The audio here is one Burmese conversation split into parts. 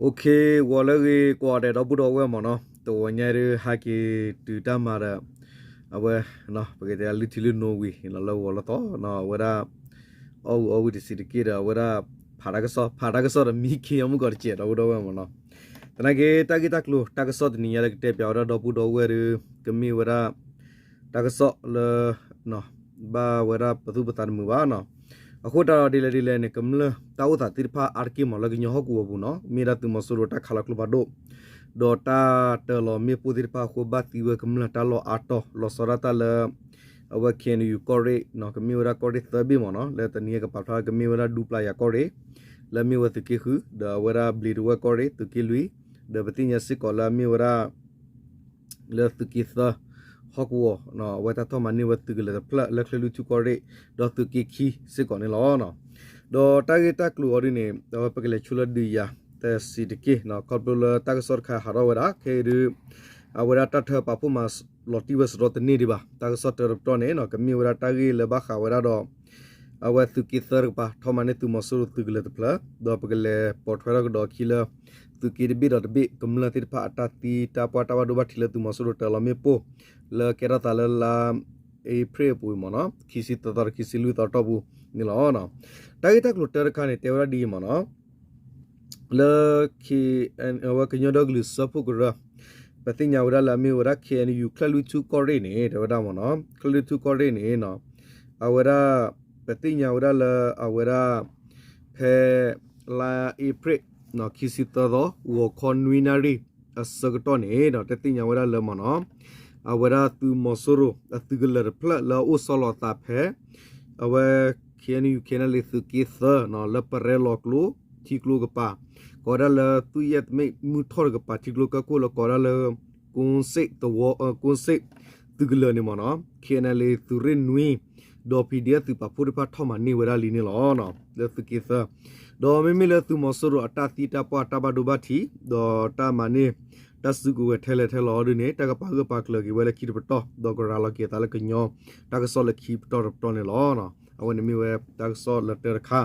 โอเควอลเลกว่าတဲ့တော့ဘုတော်ဝဲမနော်တော်ညရဟာကီတူတမရအဝဲနော်ပကေတဲ့လီတီလနိုဝီလောလောဝလတော့နော်ဝရအော်အော်ဝီဒီစီတကီရဝရဖာရကဆောဖာရကဆောမီခီယမကောချေတော့ဘုတော်ဝဲမနော်တနကေတကီတကလိုတကဆောတနီရတဲ့ပြောရတော့ဘုတော်ဝဲရကမီဝရတကဆောလနော်ဘာဝရပသူပတန်မူပါနော် အခုတော်ဒီလေဒီလေနေကမလတောက်တာတိဖာအာကီမလကညဟကူဘူးနော်မီရာတူမဆူရတာခလကလဘဒိုဒေါ်တာတလောမီပူဒီဖာခုဘတ်တီဝကမလတာလောအာတိုလောစရတာလအဝကင်ယူကော်ရီနော်ကမီဝရာကော်ရီသဘီမနော်လေတနီကပတ်ထာကမီဝရာဒူပလာယာကော်ရီလမီဝတကိခုဒဝရာဘလီဒဝကော်ရီတကိလူီဒပတိညာစစ်ကောလာမီဝရာလေတကိသာ ဟောကူနော်ဝတာတော့မနိဝတ်တကလေပလက်လက်လူချူကော်ရီဒေါ်တကိခီစစ်ကောနေလောနော်ဒေါ်တာဂီတာကလူအော်ဒီနေဒေါ်ပကလေချူလဒီယာတဲ့စီတကိနော်ကော်ပူလာတာကဆော့ခါဟာရဝရာခေရအဝရတထပပူမတ်လော်တီဝစရတနေဒီပါတာကဆော့တရတော့နေနော်ကမီဝရာတာဂီလဘခါဝရာတော့ အဝသူကိသရပါထမနေသူမဆူသူကလေတပလာဒေါ်ပကလေပေါ်ထွေရကဒေါ်ခီလာသူကိဒဘီဒဘီကမလာတိဖာအတတီတာပွားတာဝဒဘထီလသူမဆူတလမေပိုလကေရတာလလာအေပရေပူမနော်ခီစီတတရခီစီလူတတော့ဘူးနီလောနော်တာဂီတက်လိုတရခါနေတေဝရဒီမနော်လခီအန်ဝကညဒေါဂလစဖုကရပတိညာဝရလာမီဝရခေန်ယူခလလူချူကော်ရီနေတဝဒမနော်ခလလူချူကော်ရီနေနော်အဝရပ တိညာဝရလာအဝရဖဲလာဧပြီနော်ခီစီတသောဝခွန်ဝီနာရီအစကတော့နေနော်တတိညာဝရလာမနော်အဝရသူမဆရအသူကလရဖလလာအိုဆလတာဖဲအဝခေန်ယူခေနလေးသူကိသနော်လပရဲလောကလူတီကလူကပါကောရလသူယက်မေမူထော်ကပါတီကလူကကိုလကောရလကွန်စိတ်တဝကွန်စိတ်သူကလနေမနော်ခေနလေးသူရနွီ ဒေါ်ပီဒီယသူပပူရပါထောမနေဝရလီနေလောနော်လက်သူကိသဒေါ်မေမေလသူမဆရအတာတီတာပွားတာဘဒုဘတီဒေါ်တာမနေတဆူကိုထဲလေထဲလောဒနေတကပါကပါကလကီဝဲလခိပတော့ဒေါ်ကရာလကေတာလကညောတကဆောလခိပတော့တော့နေလောနော်အဝနေမီဝဲတကဆောလတေခါ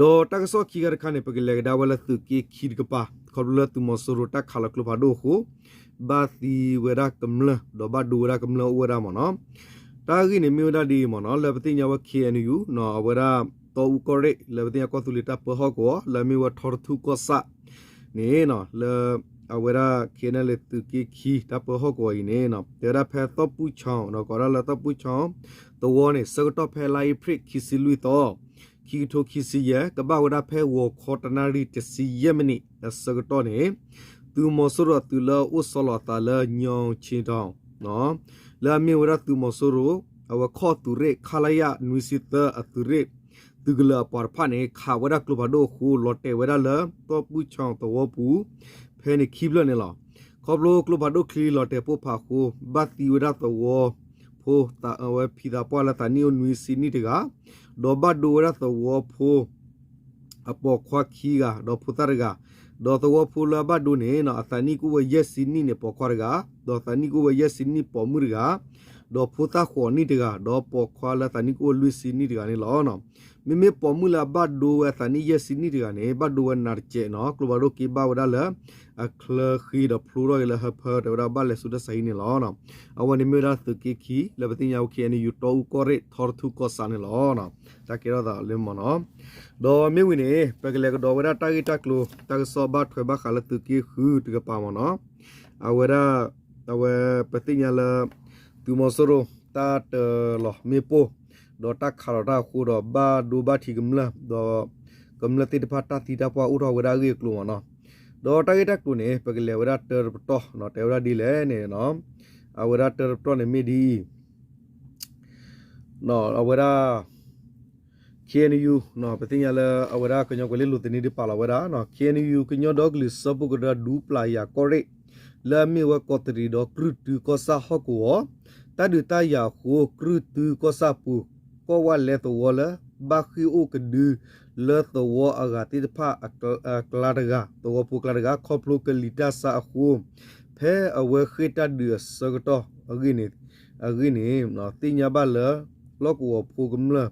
ဒေါ်တကဆောခီကရခါနေပကလေဒါဝဲလသူကီခီကပါခေါ်လသူမဆရတခါလကလပါဒိုခုဘာသီဝရကမလဒေါ်ဘဒူရကမလဝရမနော် တာဂိနေမီဝဒဒီမနော်လပတိညာဝ KNU နော်ဝရတော့ဥကောရိလပတိညာကောသူလီတာပဟောကောလမီဝထော်သူကောဆာနေနော်လအဝရခေနလေသူကိခီတပဟောကောဤနေနော်တေရဖဲတော့ပူချောင်းနော်ကောရလတော့ပူချောင်းတော့နေစကတော့ဖဲလိုက်ဖရစ်ခီစီလူတော့ခီထိုခီစီယကဘဝရဖဲဝခေါ်တနာရီတစီယမနီစကတော့နေသူမဆရတူလဥဆလတာလညောင်းချင်းတောင်းနော် လာမီဝရသူမဆရအဝခေါ်သူရခလာယနွီစီတအသူရသူကလာပေါ်ဖာနေခါဝရကလဘဒိုခူလော်တေဝရလတော့ပူချောင်းတော့ပူဖဲနေခိဘလနေလားခေါပလိုကလဘဒိုခလီလော်တေပိုဖာခုဘတ်တီဝရတော့ဖိုတာအဝဲဖီတာပွာလာတာနီယိုနွီစီနီတကဒေါ်ဘတ်ဒိုရတော့ဖိုအပေါ်ခွာခီကဒေါ်ဖူတာရက ဒေါ်တော့ဖူလာဘတ်ဒိုနေနော်အသနီကူဝယက်စီနီနေပေါ်ခွာရကဒေါ်သနီကူဝယက်စီနီပေါ်မူရက ဒေါ်ဖူတာခေါ်နီတကဒေါ်ပေါ်ခွာလာသနီကူလူစီနီတကနေလောနော်မိမေပေါ်မူလာဘတ်ဒိုဝသနီယက်စီနီတကနေဘတ်ဒိုဝနာချေနော်ကလဘဒိုကီဘာဝဒါလာအခလခီဒဖလူရိုလဟဖာဒဝဘလက်ဆုဒဆိုင်နေလောနော်အဝနိမေရာသကိခီလဘတင်ယောခေနီယူတောကောရထော်သူကောဆာနေလောနော်တကေရတာလင်မနော်ဒေါ်မေဝင်းနေပကလေကဒေါ်ဝရတာဂီတက်လိုတကဆောဘတ်ထွေဘခါလတကိခူတကပါမနော်အဝရအဝပတိညာလ သူမဆရိုတာတလောမေပိုဒေါ်တက်ခါရတာခုတော့ဘာဒူဘာတီကမလာဒေါ်ကမလတိတဖတာတီတာပွားဥတော်ဝရကြီးကလိုမနော်ဒေါ်တိုက်တက်ကုနေပကလေဝရတာတော့နော်တေဝရဒီလေနေနော်အဝရတာတော့နေမီဒီနော်အဝရ KNU နော်ပတင်ရလာအဝရကညောကလေးလူတင်ဒီပါလာဝရနော် KNU ကညောဒေါဂလစ်စပုကဒါဒူပလာယာကောရိ လာမီဝကောတရီဒေါကရုတူကောစာဟကောတဒူတယာခိုကရုတူကောစာပူကောဝလဲတဝလဘာခီအိုကဒူလေတဝအဂတိတဖာကလာဒဂါတဝပူကလာဒဂါခေါပလုကလီတာစာအခုဖဲအဝခိတဒူစကတော့အဂိနေအဂိနေနော်တင်ညာဘလလောကောပူကမလာ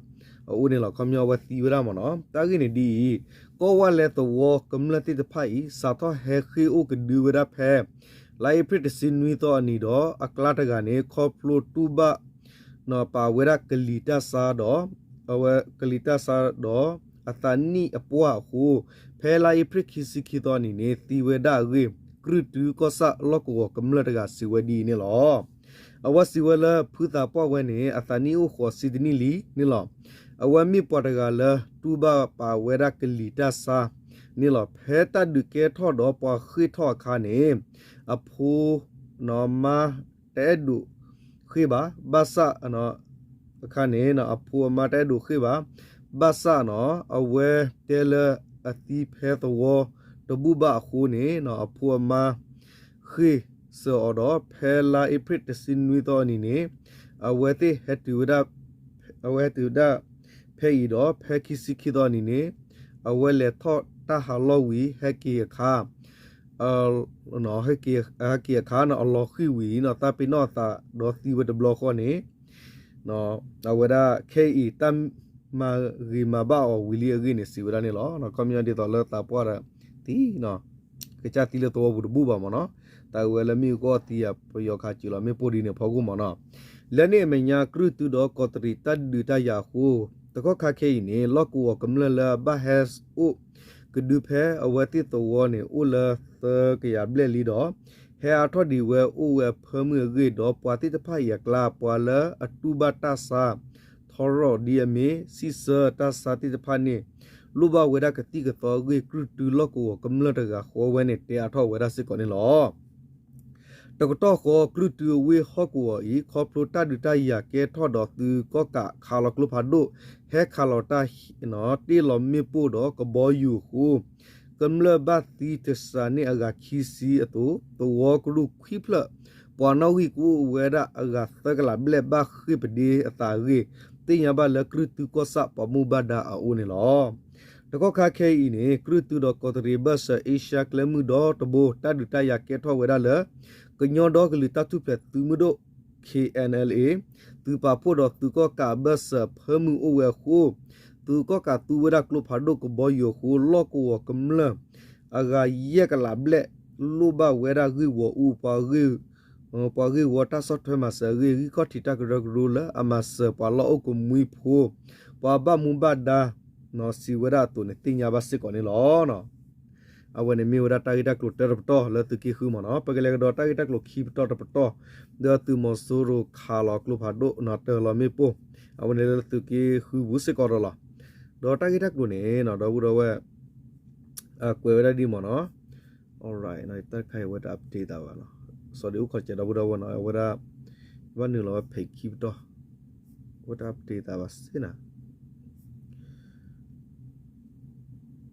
ဦးနေလောက်ခမျောဝစီဝရမနော်တာကိနေဒီ ก็ว่าแลตัววกำลังที่จะพายสาทอแฮคือโอกดูเวดาแพไลพริตสินวิตัวนี้ดออักลาตกานีคอพลูตูบะนอปาเวดากลิตาซาดอเอาเวกลิตาซาดอအတန်နီအပွားဟုဖဲလာပရိခိစီခိတော်နီနေတီဝဒရေကရတူကောဆာလောကောကမ္လတကစီဝဒီနေလော အဝစီဝလဖူတာပွားဝဲနေအတန်နီဥခောစီဒနီလီနေလောအဝမီပေါ်တကလတူဘာပါဝဲရကလီတာစာနေလောဖဲတဒုကေထောတော့ပွားခိထောခါနေအဖိုးနော်မာတဲဒုခိဘာဘာစာနော်အခါနေနော်အဖိုးမတဲဒုခိဘာဘာစာနော်အဝဲတဲလအတိဖဲတော်တဘူဘာခုနေနော်အဖိုးမခိ စောတော့ဖဲလာအပရစ်တစင်ဝီတော်နီနေအဝဲတိဟက်တူဒအဝဲတူဒဖဲဤတော့ဖဲခိစီခိတော်နီနေအဝဲလေထော့တဟာလောဝီဟက်ကီခါအနော်ဟက်ကီဟက်ကီခါနော်အလောခိဝီနော်တာပိနော်တာဒေါ်စီဝဒဘလောခေါနေနော်အဝဲဒါခေဤတမ်မာရီမာဘာအဝီလီအဂိနေစီဝဒနေလောနော်ကွန်မြူနတီတော်လတာပွားရတီနော်ကချတီလတော်ဘူးဘူးပါမနော် တာဝဲလမီကိုတီယပယောခါချီလောမေပိုဒီနေဖောကူမနော်လက်နေမညာကရုတူတော့ကောတရီတတ်ဒူတယာခုတကောခါခေနေလော့ကူကမလလဘဟက်ဥကဒူဖဲအဝတိတော်နေဥလသကရဘလက်လီတော့ဟဲအထော်ဒီဝဲဥဝဲဖမှုရေတော့ပွာတိတဖယကလာပွာလအတူဘတာစာထော်ရောဒီအမေစီစတာစာတိတဖနေလူဘဝဲရကတိကတော်ရေကရုတူလော့ကူကမလတကခေါ်ဝဲနေတဲအထော်ဝဲရစစ်ကောနေလော တကတော့ခေါ်ကရုတူဝေဟော့ကူဤခေါပလိုတာဒူတယာကဲထော်တော်သူကောကခါလကလုဖာဒိုဟဲခါလောတာနော်တီလောမေပိုတော့ကဘောယူခုကမ္လဘတ်တီတဆာနေအဂါခီစီအတူတောဝကလုခိဖလပွာနောဝီကူဝဲရအဂါသကလာဘလက်ဘခိပဒီအတာရီတင်ယဘလကရုတူကောဆာပမူဘဒါအိုနေလောတကောခါခဲဤနေကရုတူတော့ကောတရီဘတ်အေရှာကလမှုတော့တဘိုတဒူတယာကဲထောဝဲရလ ကညောဒေါကလူတတုပလက်သူမတို့ KNLA သူပါဖို့တော့သူကကဘတ်ဆပ်ဟမှုအဝဲခုသူကကသူဝရကလဖာဒိုကဘယိုခုလောကဝကမလအဂါယက်ကလာဘလက်လူဘဝရဂီဝဥပါဂီပါဂီဝတာဆော့ထွဲမှာစရီရီကတိတကရဂရူလာအမစပါလောကမွီဖိုပါဘမူဘဒါနော်စီဝရတုန်တင်ညာဘစစ်ကောနေလောနော် အဝနေမီဝဒတာဂီတက်လို့တက်တော့လတကီခူမနော်ပကလေကတော့တာဂီတက်လို့ခီပတော့တော့ဒေတူမဆူရခါလောကလုဖာဒိုနော်တယ်လမီပိုအဝနေလတကီခူဘူးစကောရလာဒေါ်တာဂီတက်လို့နေနော်တော့ဘူးတော့ဝဲအကွယ်ရဒီမနော် alright နော်တက်ခိုင်ဝဒ update တာပါနော် sorry ဥခေါ်ချတော့ဘူးတော့နော်ဝဒဝနလောဖိခီပတော့ဝဒ update တာပါစနာ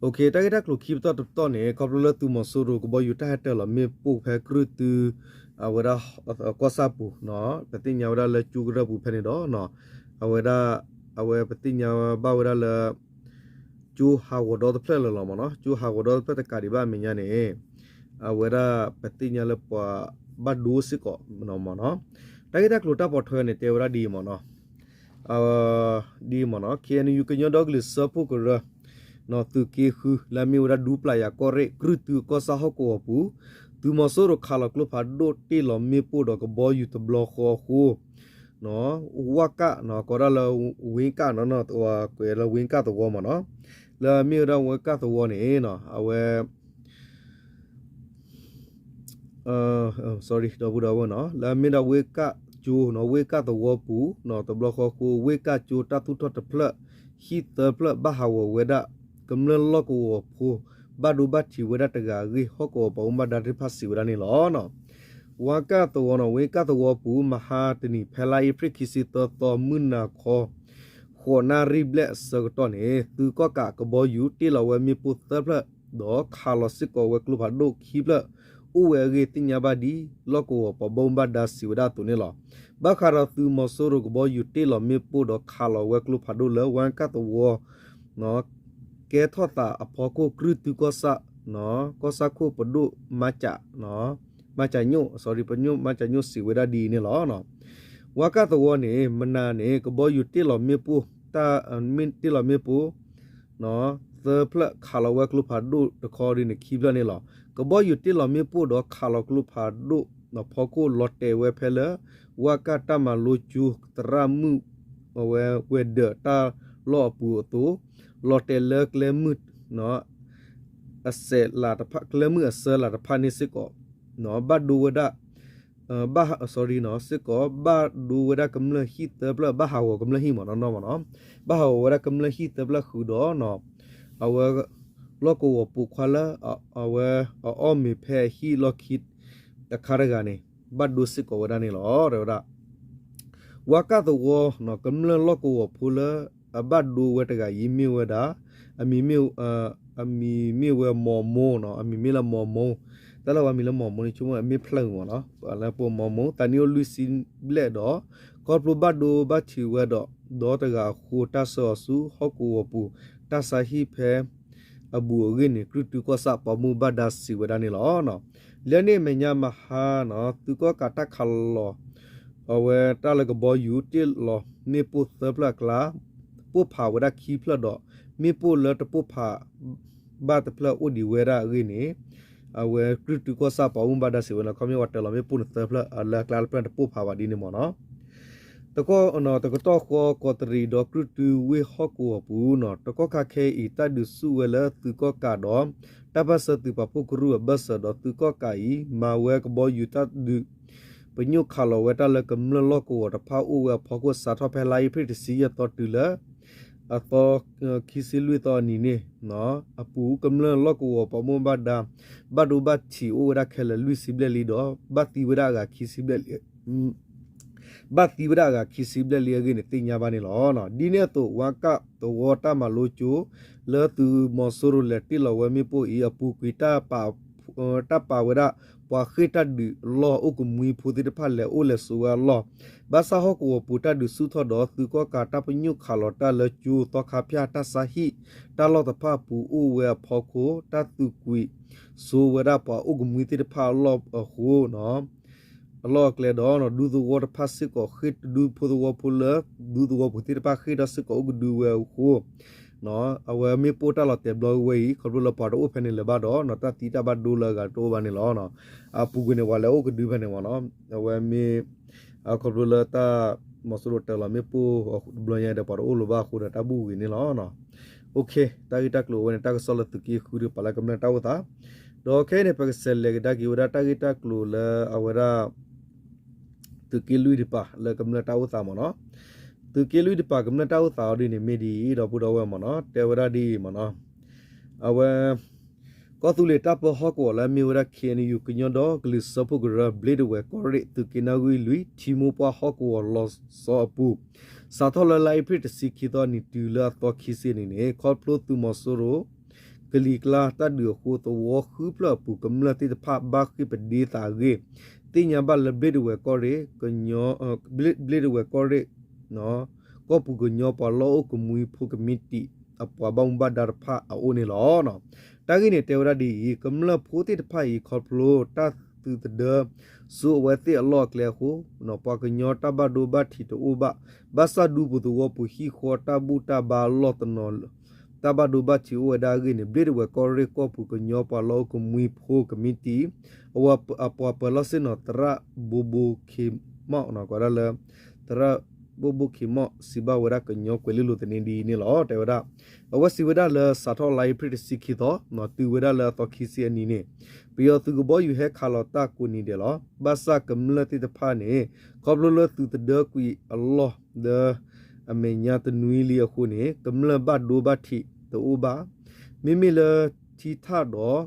Oke, korjera berapa kita cuma no? Ini mana? Oke, tadi kita keluar keep top top no, web data ini lihat berapa? Oke, tadi kita keluar keep top top nih, kalau lu tuh masuk ru, kau bayu tak ada lah, me puk pekru tuh အဝဒကောဆာပူနော်ပတိညာဝဒလကျူရပူဖနေတော့နော်အဝဒအဝပတိညာဘဝဒလကျူဟာဝဒတဖလဲလောမနော်ကျူဟာဝဒပတကာဒီဘာမညာနေအဝဒပတိညာလပဘဒူစကောနော်မနော်တိုက်တကလိုတာပေါ်ထွဲနေတေဝရဒီမနော်အာဒီမနော် KNU ကညဒေါဂလစ်စပူကရ နော်သူကေခူလာမီဝရဒူပလာယာကောရဲကရတူကောဆာဟကောပူသူမဆိုရခါလကလဖာဒိုတီလမေပိုဒကဘောယူတဘလခေါ်ခုနော်ဝကနော်ကောရလဝင်းကနော်နော်ตัวကွယ်လဝင်းကတော့မနော်လာမီရဝကတော့နေနော်အဝဲအာ sorry တော့ဘူးတော့နော်လာမီရဝေကဂျူနော်ဝေကတော့ပူနော်တဘလခေါ်ကိုဝေကဂျူတတူတဖလဟီတဖလဘဟာဝဝေဒ ကမလလကောဖူဘဒုဘတ်ချီဝရတကဂီဟောကောပုံမဒတ်ဖတ်စီဝရနေလောနော်ဝါကတောနဝေကတောပူမဟာတနီဖလာယဖရခိစီတောတောမွနာခောခေါ်နာရိဘလက်စကတော့နေသူကကကဘောယူတီလဝဲမီပုတ်တဖလဒေါ်ခါလစစ်ကောဝဲကလုဖာဒိုခိဘလဥဝဲရေတင်ညာပါဒီလော့ကိုပဘုံဘဒါစီဝဒတုန်လောဘခရသူမဆိုရကဘောယူတေလောမေပိုဒခါလောဝဲကလုဖာဒိုလဝန်ကတဝနော် ကဲထောတာအဖောကိုကရုတူကောဆာနော်ကောဆာကိုပဒုမချနော်မချညို sorry ပညိုမချညိုစီဝဒဒီနေလောနော်ဝကတဝနေမနာနေကဘောယူတေလောမေပိုတာမင်တေလောမေပိုနော်သပလခါလောဝဲကလုဖာဒုတခေါ်ရင်းခိဘလနေလောကဘောယူတေလောမေပိုတော့ခါလောကလုဖာဒုနော်ဖောကိုလော့တေဝဲဖဲလဝကတမလိုချူတရမှုဝဲဝဲဒတာလောပူတူ လော်တေလကလမှုနော်အစဲလာတဖကလမှုအစဲလာတဖနိစကောနော်ဘတ်ဒူဝဒဘာ sorry နော်စကောဘတ်ဒူဝဒကမလဟီတဘလဘာဟာဝကမလဟီမနော်နော်မနော်ဘာဟာဝဒကမလဟီတဘလခူတော့နော်အဝလောကဝပူခွာလာအဝအောမီဖဲဟီလောခိတတခါရကနေဘတ်ဒူစကောဝဒနေလောရဝဒဝကတဝနော်ကမလလောကဝဖူလာ အဘတ်ဒူဝတကယီမီဝဒအမီမီအမီမီဝမော်မိုနော်အမီမီလာမော်မိုတလဝမီလာမော်မိုချုံအမီဖလုံဝနော်အလပေါ်မော်မိုတနီယိုလူစင်ဘလက်တော့ကော်ပလိုဘတ်ဒူဘတ်ချီဝဒဒေါ်တကခိုတဆောဆူဟောကူဝပူတဆာဟီဖဲအဘူရင်းကရတူကောဆာပမူဘဒစီဝဒနီလောနော်လဲနေမညာမဟာနော်သူကောကတခလောအဝဲတလကဘောယူတီလောမေပုသပလကလာ ပုဖာဝဒခီဖလတော့မေပုလတပုဖာဘာတဖလဥဒီဝဲရာရင်းနေအဝဲကရတူကောဆာပဝမ်ဘဒစီဝနခမေဝတလမေပုနသဖလအလာကလာပန်တပုဖာဝဒီနေမနော်တကောနော်တကတော့ကောကောတရီဒေါကရတူဝေဟကောပူနော်တကောခခဲဤတဒုစုဝဲလသူကောကတော့တပစတူပပုကရုဘဆဒသူကောကာဤမာဝဲကဘောယူတဒုပညုခါလဝဲတလကမလလကောတဖာဥဝဲဖောကောစာထဖဲလိုက်ဖိတစီရတော်တူလာ အတော့ခီစီလူတော်နီနေနော်အပူကမလလကောပမဘဒါဘဒုဘချီအိုရခဲလလူစီဘလလီတော့ဘတ်တီဝရကခီစီဘလလီဘတ်တီဝရကခီစီဘလလီကနေတင်ညာပါနေလောနော်ဒီနေ့တော့ဝါကတော့ဝတာမလိုချိုလဲသူမော်ဆူရလက်တီလဝမီပိုအပူကွီတာပါတပ်ပါဝရ ပွာခိတဒူလောအုကမွေဖူတိတဖက်လေအိုလေဆူဝါလောဘာသာဟကိုပူတဒူစုထတော်သူကကာတပညုခါလောတလကျူတခါပြတဆာဟိတလောတဖပူအိုဝဲဖောကိုတတုကွီဆူဝရပွာအုကမွေတိတဖလောအဟိုနော်အလောကလေတော့နော်ဒူဒူဝတ်ဖတ်စစ်ကိုခိတဒူဖူဒူဝဖူလဒူဒူဝဖူတိတဖခိတစစ်ကိုဒူဝဲဟို နော်အဝဲမေပိုတာလတဲ့ဘလော့ဝေးခေါ်လို့ပါတော့ဖက်နေလပါတော့နော်တတီတာဘဒူလာကတိုးပါနေလောနော်အပူကနေဝါလေအိုကဒူဖက်နေဝနော်အဝဲမေခေါ်လို့လာတာမဆရတလာမေပိုဘလော့ရတဲ့ပါတော့လိုပါခုတာဘူးဝင်နေလောနော်โอเคတာဂီတက်လို့ဝင်တာကဆောလတကီခူရပလာကမနတာဝတာဒေါ်ခဲနေပကဆယ်လေဒါဂီဝဒတာဂီတက်လို့လာအဝရာတကီလူဒီပါလကမနတာဝတာမနော် သူကေလူဒီပါကမနတောက်သာဒီနေမီဒီတော့ပူတော့ဝဲမနော်တေဝရဒီမနော်အဝဲကောသူလေတပ်ပဟကောလာမီဝရခေနီယူကညတော့ဂလစ်စပုဂရဘလစ်ဝဲကောရီသူကိနာဂွီလူချီမူပဟကောလောစောပူစာထလလိုက်ဖိတစီခီတော့နီတူလာတော့ခီစီနေနေခေါပလိုသူမဆိုရိုဂလီကလာတဒူခိုတော့ဝခူပလပူကမလတိတဖဘခိပဒီတာဂေတင်ညာဘလဘလစ်ဝဲကောရီကညောဘလစ်ဘလစ်ဝဲကောရီ နော်ก็ปูกญอปอลอกุมุยพูกมิติอปวบองบาดารพาเอาเนลอเนาะตากินเตวราดีกําลพูติตพายคอพลตาตือตเดสุวะติอลอกเลหูเนาะปากญอตาบาดูบาทิตอุบะบาสาดูปุตุวะปุหิขอตาบูตาบาลอตนอลตาบาดูบาทิวะดากินเบดวะกอริกอปูกญอปอลอกุมุยพูกมิติอวะอปวปลอสินอตระบูบูคิมเมาะเนาะก็ได้เลยตระ ขิมอสิบาวดากညောကွယ်လူတနေဒီနေလောတေဝဒအဝစီဝဒလစာထောလိုက်ပရစီခိသောနော်သူဝဒလတော့ခိစီအနီနေပြီးတော့သူကဘောယူဟဲခါလောတာကူနီတယ်လောဘာစာကမလတိတဖာနေကောဘလလသူတဒကွီအလ္လာဟ်ဒအမေညာတနွီလီအခုနေကမလဘတ်ဒိုဘတ်တီတူဘာမိမိလတီထတော့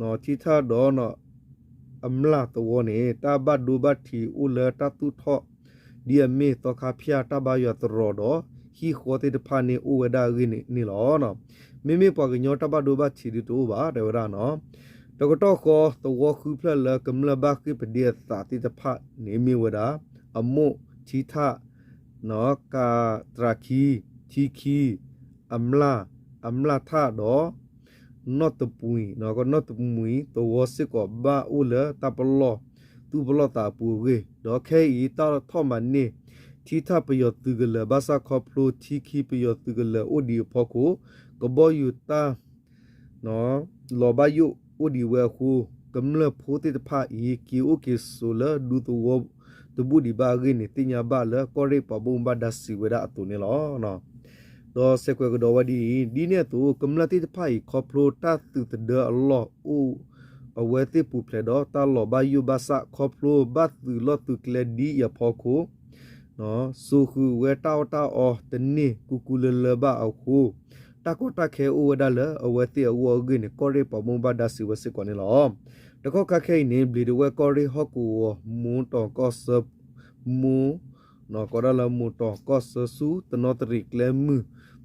နော်တီထတော့နော်အမလာတော့နေတာဘတ်ဒိုဘတ်တီဦးလတတူထော့ ဒီအမေတော့ခါဖျာတဘရတရောတော့ဟီခေါ်တဲ့ဖာနေဥဝဒရင်းနေလောနော်မိမိပေါ်ကညောတဘဒိုဘချီတူပါတယ်ဝရနော်တကတော့ကောတဝခုဖလလကမ္လဘကိပဒီသာတိတဖနေမီဝဒအမို့ချီထနော်ကာတရာခီချီခီအမလာအမလာထတော့ not the pui no ko not the mui to wo sit ko ba u le ta plo tu plo ta pu ge do khe i ta tho ma ni thi tha p yo tu ge le ba sa kho plo thi khi p yo tu ge le o di pho ko ko bo yu ta no lo ba yu o di we khu kam le pho ti ta pha i ki o ki so le du tu wo tu bu di ba ge ni ti nya ba le ko re pa bu ba da si we da tu ni lo no တော့စကွယ်ကတော့ဝဒီဒီနေ့သူကမ္လတိတဖိုင်ခေါပလိုတာတူတဒအလောအို အဝဲတိပူဖလေတော့တာလောဘယူဘာစခေါပလိုဘတ်သူလောသူကလဒီရဖောခိုနော်ဆူခုဝဲတောက်တောက်အော်တနိကူကူလလဘအခုတကောတခဲအိုဝဒလအဝဲတိအဝဂိနကောရေပမုံဘဒါစီဝစကောနေလောတကောကခဲနေဘလီဒဝဲကောရေဟကူမွန်းတော်ကောဆပ်မူနော်ကောရလမူတော်ကောဆဆူတနောတရီကလဲမှု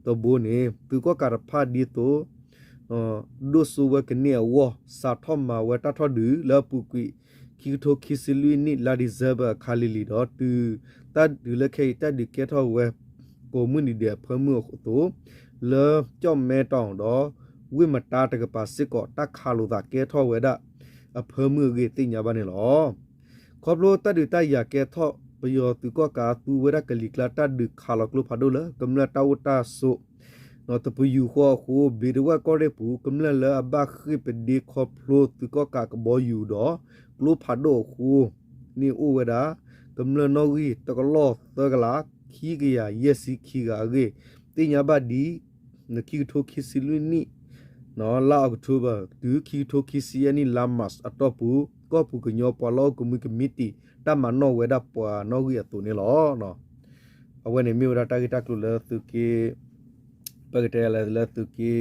တဘိုးနေသူကကရဖာဒီတို ဒုစုဝကနေဝစာထမဝတထဒူလပုကွီခီထိုခီစလူနီလာဒီဇဘခါလီလီတော့တူတတ်ဒူလခေတတ်ဒီကေထောဝဲကိုမှုနီတဲ့ဖမှုခုတူလေကြော့မဲတောင်းတော့ဝိမတာတကပါစစ်ကောတခါလိုသာကေထောဝဲဒအဖမှုကြီးတိညာပါနေလောခေါပလိုတတ်ဒီတရကေထောပယောသူကောကာသူဝဲဒကလီကလာတတ်ဒီခါလောက်လိုဖာဒိုလကမ္လတာဝတာဆု နော်တပယူခေါ်ခုဘီရဝကောရပူကမ္လလအဘခိပဒီခေါပလိုသူကကာကဘောယူတော့ကလုဖာဒိုခုနီဥဝဒါကမ္လနောဂီတကလောတကလာခီကရယစီခီကအေတင်ညာဘဒီနခီထိုခီစီလူနီနော်လာအောက်တိုဘာဒူခီထိုခီစီယနီလာမတ်အတော့ပူကောပူကညောပလောကမီကမီတီတမနောဝေဒပွာနောဂီအတူနေလောနော်အဝဲနေမြို့ရတာဂီတကလူလသူကေ ပကတဲလဲလဲသူကေ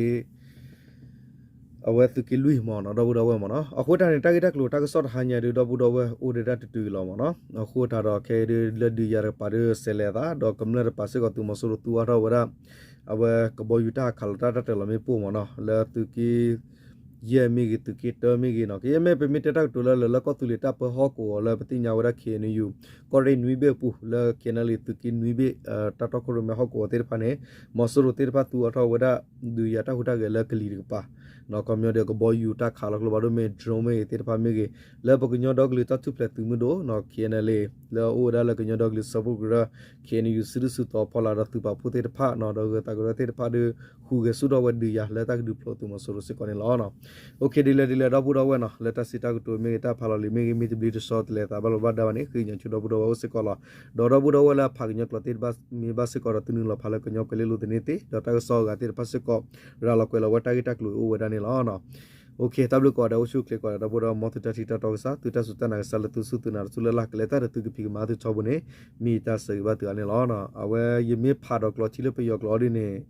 အဝဲသူကေလူမောနော်တော့ဘူးတော့ဝဲမောနော်အခုတာနေတာဂီတကလူတာကစော့ဟာညာဒတော့ဘူးတော့ဝဲအိုဒတာတူလောမောနော်အခုတာတော့ခဲလက်ဒီရပါရဆဲလဲတာတော့ကမ္လရပါစေကသူမဆူတူအတော့ဝရအဝဲကဘောယူတာခလတာတလမေပို့မောနော်လဲသူကေ ye mi gi tu ki to mi gi no ki me pe mi ta tu la la ko tu le ta pa ho ko la pati nya wara khe ni yu ko re nui be pu la ke na le tu ki nui be ta to ko me ho ko ter pa ne mo so ro ter pa tu atho wara du ya ta hu ta ge la kli ri pa no komyo de ko boy yuta khala klo bado me drome te pa me ge le bo kunyo dog li ta tu ple tu mu do no kiene le le o da le kunyo dog li sabu gra kiene yu siru su to pola ra tu pa pu te pa no do ta gra te pa de khu ge su do wa du ya le ta du plo tu ma so ro se kone lo no okay dile dile da bu do wa no le ta si ta tu me ta phala li me ge mi ti bli shot le ta ba lo ba da ne ki nyo chu do bu do wa se ko la do do bu do wa la pha nyo klo te ba mi ba se ko ra tu ni lo phala kunyo ko le lu te ne te da ta so ga te pa se ko ra lo ko la wa ta ge ta klo o wa da ဖာကညောကလတေဘတ်မီဘတ်စကောရတူနူလာဖလာကညောကလေးလူတနေတဲ့ဒေါ်တာဆော့ကတေပတ်စကောရာလကွဲလဝတာဂီတက်လူဝဲဒါနေလောနော် okay tablu ko da ushu click ko da bodo mo ta ti ta to sa tu ta su ta na sa la tu su tu na su la la kle ta tu ki pi ma tu chobu ne mi ta sa ba tu ane lo no awe ye mi pha do klo chi le pe yo klo ri ne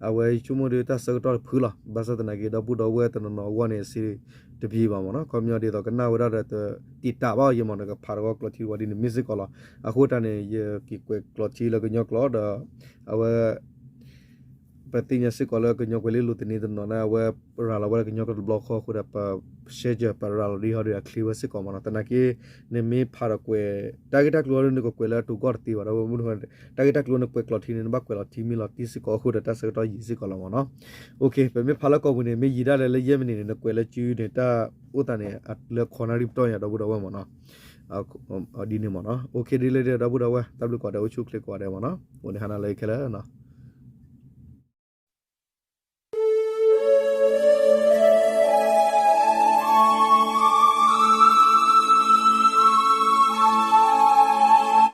awe chu mo de ta sa to phu la ba sa ta na ge da bu do we ta no wa ne si တပြေးပါမနော်ကွန်မြူနတီတော့ကနာဝရတဲ့တီတာပါရမနကဖာရောကလတီဝဒီမစ်စစ်ကောလာအခုတနေကီကွက်ကလတီလကညောကလောဒအဝ ပတိညာစကောလကညောကလေးလူတနေတနော်နာဝဲရာလာဝဲကညောကဘလော့ခေါ်ခုရပါရှေဂျပရာလရီဟရီအခလီဝစကောမနတနကေနေမေဖာရကွေတာဂက်တကလောနကိုကွေလာတူကော့တီဝရဝမှုဟတာဂက်တကလောနကွေကလော်တီနေဘကွေလာတီမီလာတီစကောခုရတဆကတော့ယီစကောလာမနော်โอเคပမေဖာလကောဘူးနေမေယီရလည်းရဲမနေနေကွေလာကျူးနေတာဥတနေအလခေါနာရီပတော့ရတော့ဘူးတော့ဝဲမနော်အဒီနေမနော်โอเคဒီလေတော့ဘူးတော့ဝဲတပ်လို့ကောတော့ချူကလစ်ကောတယ်မနော်ဟိုနေဟနာလေးခဲလဲနော်